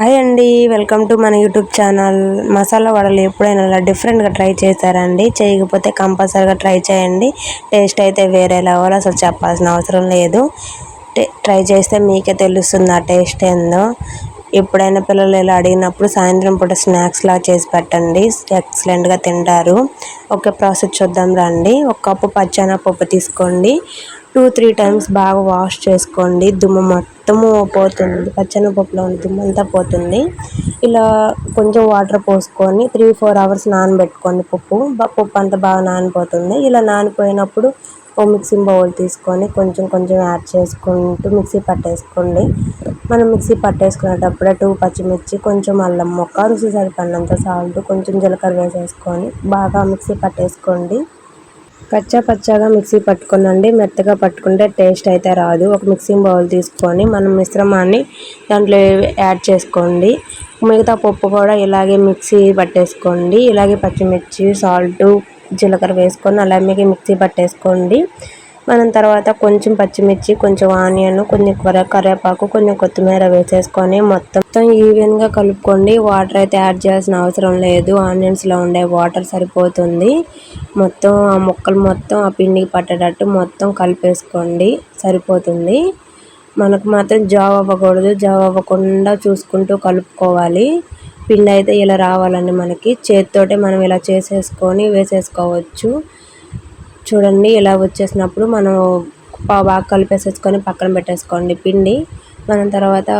Hi అండి welcome to మన YouTube channel. Masala వడలు ఎప్పుడైనా ఇలా డిఫరెంట్గా ట్రై చేశారండి చేయకపోతే కంపల్సరీగా ట్రై చేయండి. టేస్ట్ అయితే వేరే లెవెల్ అసలు చెప్పాల్సిన అవసరం లేదు. ట్రై చేస్తే మీకే తెలుస్తుంది ఆ టేస్ట్ ఏందో. ఎప్పుడైనా పిల్లలు ఇలా అడిగినప్పుడు సాయంత్రం పూట స్నాక్స్లా చేసి పెట్టండి. ఎక్సలెంట్గా తింటారు. ఒక ప్రాసెస్ చూద్దాం రండి. ఒక కప్పు పప్పు తీసుకోండి. టూ త్రీ టైమ్స్ బాగా వాష్ చేసుకోండి. దుమ్ము మొత్తము పోతుంది. పచ్చనపప్పులో ఉన్న దుమ్ము అంతా పోతుంది. ఇలా కొంచెం వాటర్ పోసుకొని త్రీ ఫోర్ అవర్స్ నానబెట్టుకోండి పప్పు. పప్పు అంతా బాగా నానిపోతుంది. ఇలా నానిపోయినప్పుడు ఓ మిక్సింగ్ బౌల్ తీసుకొని కొంచెం కొంచెం యాడ్ చేసుకుంటూ మిక్సీ పట్టేసుకోండి. మనం మిక్సీ పట్టేసుకునేటప్పుడే టూ పచ్చిమిర్చి కొంచెం అల్లం మొక్క రుచి సరిపడినంత సాల్ట్ కొంచెం జీలకర్ర వేసేసుకొని బాగా మిక్సీ పట్టేసుకోండి. కచ్చా పచ్చాగా మిక్సీ పట్టుకునండి మెత్తగా పట్టుకుంటే టేస్ట్ అయితే రాదు. ఒక మిక్సింగ్ బౌల్ తీసుకొని మనం మిశ్రమాన్ని దాంట్లో యాడ్ చేసుకోండి. మిగతా పప్పు కూడా ఇలాగే మిక్సీ పట్టేసుకోండి. ఇలాగే పచ్చిమిర్చి సాల్ట్ జీలకర్ర వేసుకొని అలాగే మిక్సీ పట్టేసుకోండి. మనం తర్వాత కొంచెం పచ్చిమిర్చి కొంచెం ఆనియన్ కొంచెం కరివేపాకు కొంచెం కొత్తిమీర వేసేసుకొని మొత్తం ఈవెన్గా కలుపుకోండి. వాటర్ అయితే యాడ్ చేయాల్సిన అవసరం లేదు. ఆనియన్స్లో ఉండే వాటర్ సరిపోతుంది. మొత్తం ఆ ముక్కలు మొత్తం ఆ పిండికి పట్టేటట్టు మొత్తం కలిపేసుకోండి. సరిపోతుంది. మనకు మాత్రం జావ్ అవ్వకూడదు. జావ్ అవ్వకుండా చూసుకుంటూ కలుపుకోవాలి. పిండి అయితే ఇలా రావాలండి మనకి. చేతితోటే మనం ఇలా చేసేసుకొని వేసేసుకోవచ్చు. చూడండి ఇలా వచ్చేసినప్పుడు మనం బాగా కలిపేసేసుకొని పక్కన పెట్టేసుకోండి పిండి. మనం తర్వాత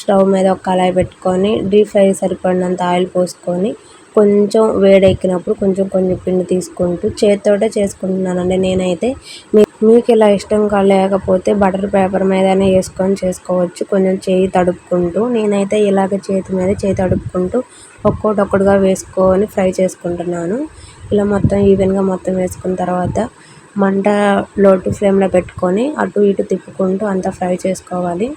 స్టవ్ మీద ఒక కళాయి పెట్టుకొని డీప్ ఫ్రై సరిపడినంత ఆయిల్ పోసుకొని కొంచెం వేడెక్కినప్పుడు కొంచెం కొంచెం పిండి తీసుకుంటూ చేతితోటే చేసుకుంటున్నానండి. నేనైతే మీకు ఇలా ఇష్టం లేకపోతే బటర్ పేపర్ మీదనే వేసుకొని చేసుకోవచ్చు. కొంచెం చేయి తడుపుకుంటూ నేనైతే ఇలాగ చేతి మీద చేయి తడుపుకుంటూ ఒక్కోటి ఒక్కటిగా వేసుకొని ఫ్రై చేసుకుంటున్నాను. ఇలా మొత్తం ఈవెన్గా మొత్తం వేసుకున్న తర్వాత మంట లోటు ఫ్లేమ్లో పెట్టుకొని అటు ఇటు తిప్పుకుంటూ అంతా ఫ్రై చేసుకోవాలి.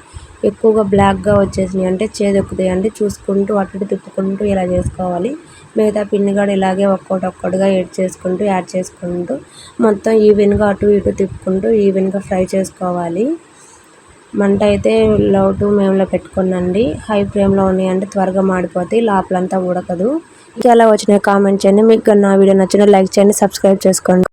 ఎక్కువగా బ్లాక్గా వచ్చేసినాయి. అంటే చేదెక్కుతాయి అంటే చూసుకుంటూ అటు ఇటు తిప్పుకుంటూ ఇలా చేసుకోవాలి. మిగతా పిండి కూడా ఇలాగే ఒక్కొక్కటి ఒక్కటిగా యాడ్ చేసుకుంటూ యాడ్ చేసుకుంటూ మొత్తం ఈవెన్గా అటు ఇటు తిప్పుకుంటూ ఈవెన్గా ఫ్రై చేసుకోవాలి. మంట అయితే లో టు మేమ్లో పెట్టుకునండి హై ఫ్లేమ్లో ఉన్నాయంటే త్వరగా మాడిపోతాయి. లోపలంతా ఉడకదు. ఎలా వచ్చినాయి కామెంట్ చేయండి. మీకు నా వీడియో నచ్చిన లైక్ చేయండి సబ్స్క్రైబ్ చేసుకోండి.